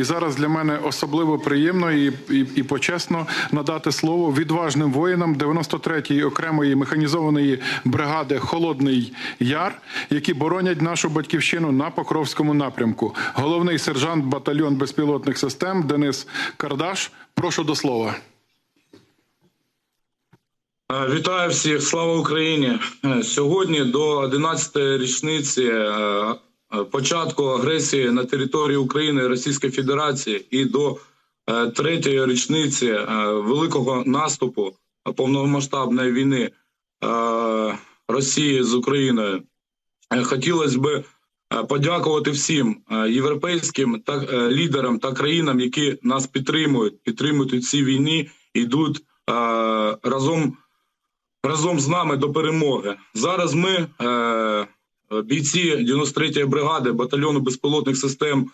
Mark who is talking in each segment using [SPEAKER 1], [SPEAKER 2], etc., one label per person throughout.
[SPEAKER 1] І зараз для мене особливо приємно і, і, і почесно надати слово відважним воїнам 93-ї окремої механізованої бригади Холодний Яр, які боронять нашу батьківщину на Покровському напрямку. Головний сержант батальйон безпілотних систем Денис Кардаш. Прошу до слова.
[SPEAKER 2] Е, Вітаю всіх, слава Україні! Е, Сьогодні до 11-ї річниці е, початку агресії на території України Російської Федерації і до е, третьої річниці е, великого наступу е, повномасштабної війни е, Росії з Україною. Е, Хотілося б е, подякувати всім е, європейським та е, лідерам та країнам, які нас підтримують, підтримують у цій війні, йдуть е, разом разом з нами до перемоги. Зараз ми, е, бійці 93-ї бригади батальйону безпілотних систем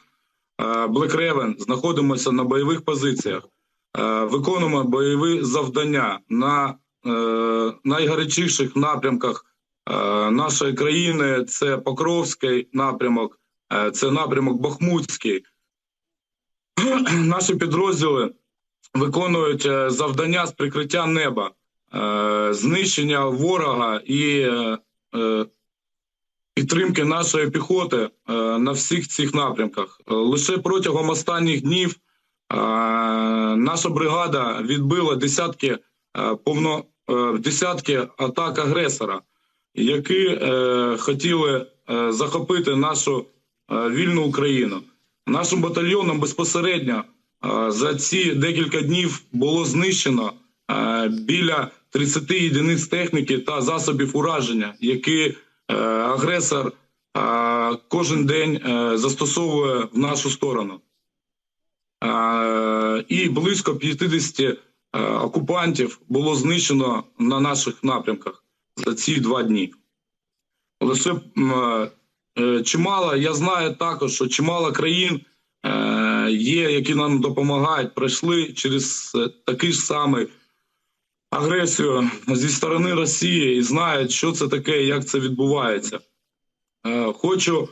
[SPEAKER 2] е, Black Raven, знаходимося на бойових позиціях, е, виконуємо бойові завдання на е, найгарячіших напрямках е, нашої країни. Це Покровський напрямок, е, це напрямок Бахмутський. Наші підрозділи виконують е, завдання з прикриття неба е, знищення ворога і е, е, підтримки нашої піхоти е, на всіх цих напрямках. Е, Лише протягом останніх днів е, наша бригада відбила десятки повно десятки атак агресора, які хотіли захопити нашу вільну Україну. Нашим батальйоном безпосередньо за ці декілька днів було знищено біля 30 єдиниць техніки та засобів ураження, які агресор е, кожен день е, застосовує в нашу сторону. Е, І близько 50 е, окупантів було знищено на наших напрямках за ці два дні. Лише м, е, чимало, я знаю також, що чимало країн є, які нам допомагають, пройшли через такий ж самий агресію зі сторони Росії і знають, що це таке, як це відбувається. Е, Хочу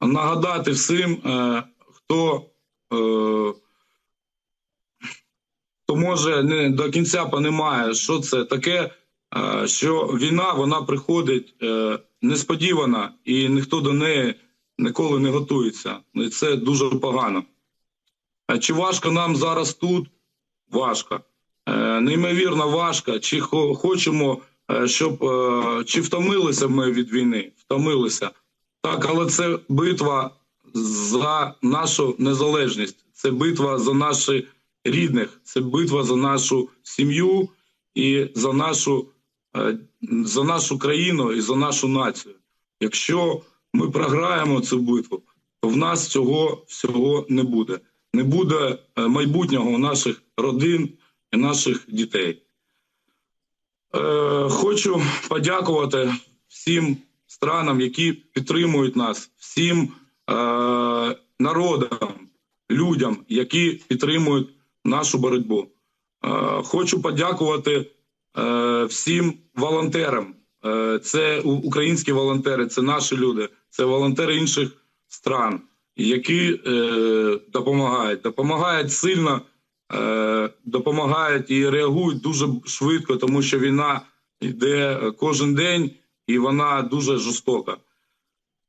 [SPEAKER 2] нагадати всім, е, хто, е, хто може не до кінця понімає, що це таке, що війна вона приходить несподівано, і ніхто до неї ніколи не готується. І це дуже погано. Чи важко нам зараз тут? Важко неймовірно важко. Чи хо- хочемо, е, щоб е, чи втомилися ми від війни? Втомилися. Так, але це битва за нашу незалежність, це битва за наших рідних, це битва за нашу сім'ю і за нашу, е, за нашу країну і за нашу націю. Якщо ми програємо цю битву, то в нас цього всього не буде. Не буде е, майбутнього у наших родин і наших дітей. Е, хочу подякувати всім странам, які підтримують нас, всім е, народам, людям, які підтримують нашу боротьбу. Е, хочу подякувати е, всім волонтерам. Е, це українські волонтери, це наші люди, це волонтери інших стран, які е, допомагають. Допомагають сильно допомагають і реагують дуже швидко, тому що війна йде кожен день і вона дуже жорстока.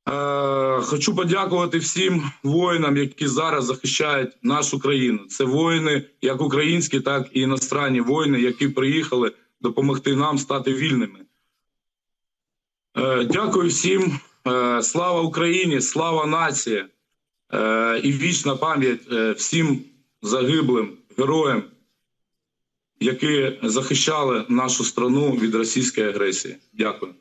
[SPEAKER 2] Е, хочу подякувати всім воїнам, які зараз захищають нашу країну. Це воїни, як українські, так і іностранні воїни, які приїхали допомогти нам стати вільними. Е, дякую всім. Е, слава Україні, слава нації е, і вічна пам'ять е, всім загиблим героям, які захищали нашу страну від російської агресії. Дякую.